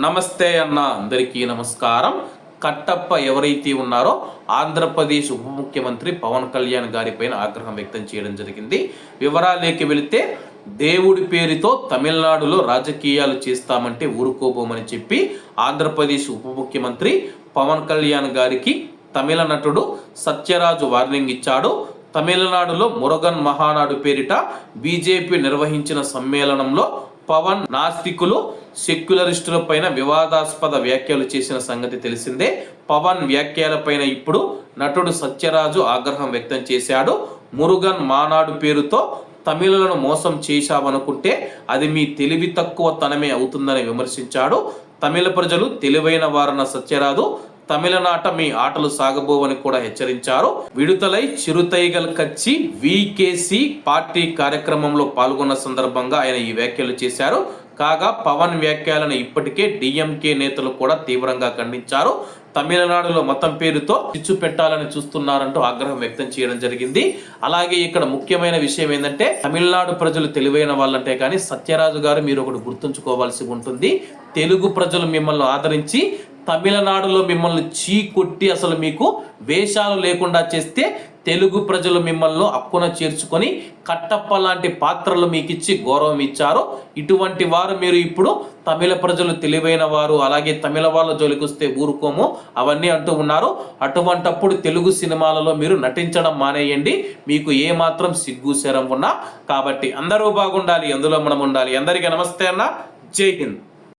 నమస్తే అన్న అందరికీ నమస్కారం. కట్టప్ప ఎవరైతే ఉన్నారో ఆంధ్రప్రదేశ్ ఉప ముఖ్యమంత్రి పవన్ కళ్యాణ్ గారిపైన ఆగ్రహం వ్యక్తం చేయడం జరిగింది. వివరాలేకి వెళితే దేవుడి పేరుతో తమిళనాడులో రాజకీయాలు చేస్తామంటే ఊరుకోబోమని చెప్పి ఆంధ్రప్రదేశ్ ఉప ముఖ్యమంత్రి పవన్ కళ్యాణ్ గారికి తమిళ నటుడు సత్యరాజు వార్నింగ్ ఇచ్చాడు. తమిళనాడులో మురుగన్ మహానాడు పేరిట బీజేపీ నిర్వహించిన సమ్మేళనంలో పవన్ నాస్తికులు సెక్యులరిస్టుల పైన వివాదాస్పద వ్యాఖ్యలు చేసిన సంగతి తెలిసిందే. పవన్ వ్యాఖ్యలపైన ఇప్పుడు నటుడు సత్యరాజు ఆగ్రహం వ్యక్తం చేశాడు. మురుగన్ మానాడు పేరుతో తమిళలను మోసం చేశామనుకుంటే అది మీ తెలివి తక్కువ తనమే అవుతుందని విమర్శించాడు. తమిళ ప్రజలు తెలివైన వారన్న సత్యరాజు తమిళనాట మీ ఆటలు సాగబోవని కూడా హెచ్చరించారు. విడుదలై చిరుతైగల్ కచ్చి వికేసి పార్టీ కార్యక్రమంలో పాల్గొన్న సందర్భంగా ఆయన ఈ వ్యాఖ్యలు చేశారు. కాగా పవన్ వ్యాఖ్యలను ఇప్పటికే డిఎంకే నేతలు కూడా తీవ్రంగా ఖండించారు. తమిళనాడులో మతం పేరుతో చిచ్చు పెట్టాలని చూస్తున్నారంటూ ఆగ్రహం వ్యక్తం చేయడం జరిగింది. అలాగే ఇక్కడ ముఖ్యమైన విషయం ఏంటంటే తమిళనాడు ప్రజలు తెలివైన వాళ్ళంటే కానీ సత్యరాజు గారు మీరు ఒకటి గుర్తుంచుకోవాల్సి ఉంటుంది. తెలుగు ప్రజలు మిమ్మల్ని ఆదరించి తమిళనాడులో మిమ్మల్ని చీ కొట్టి అసలు మీకు వేషాలు లేకుండా చేస్తే తెలుగు ప్రజలు మిమ్మల్ని అక్కున చేర్చుకొని కట్టప్ప లాంటి పాత్రలు మీకు ఇచ్చి గౌరవం ఇచ్చారు. ఇటువంటి వారు మీరు ఇప్పుడు తమిళ ప్రజలు తెలివైన వారు అలాగే తమిళ వాళ్ళ జోలికి వస్తే ఊరుకోము అవన్నీ అంటూ ఉన్నారు. అటువంటప్పుడు తెలుగు సినిమాలలో మీరు నటించడం మానేయండి. మీకు ఏ మాత్రం సిగ్గు శరం ఉన్నా. కాబట్టి అందరూ బాగుండాలి అందులో మనం ఉండాలి. అందరికీ నమస్తే అన్న. జై హింద్.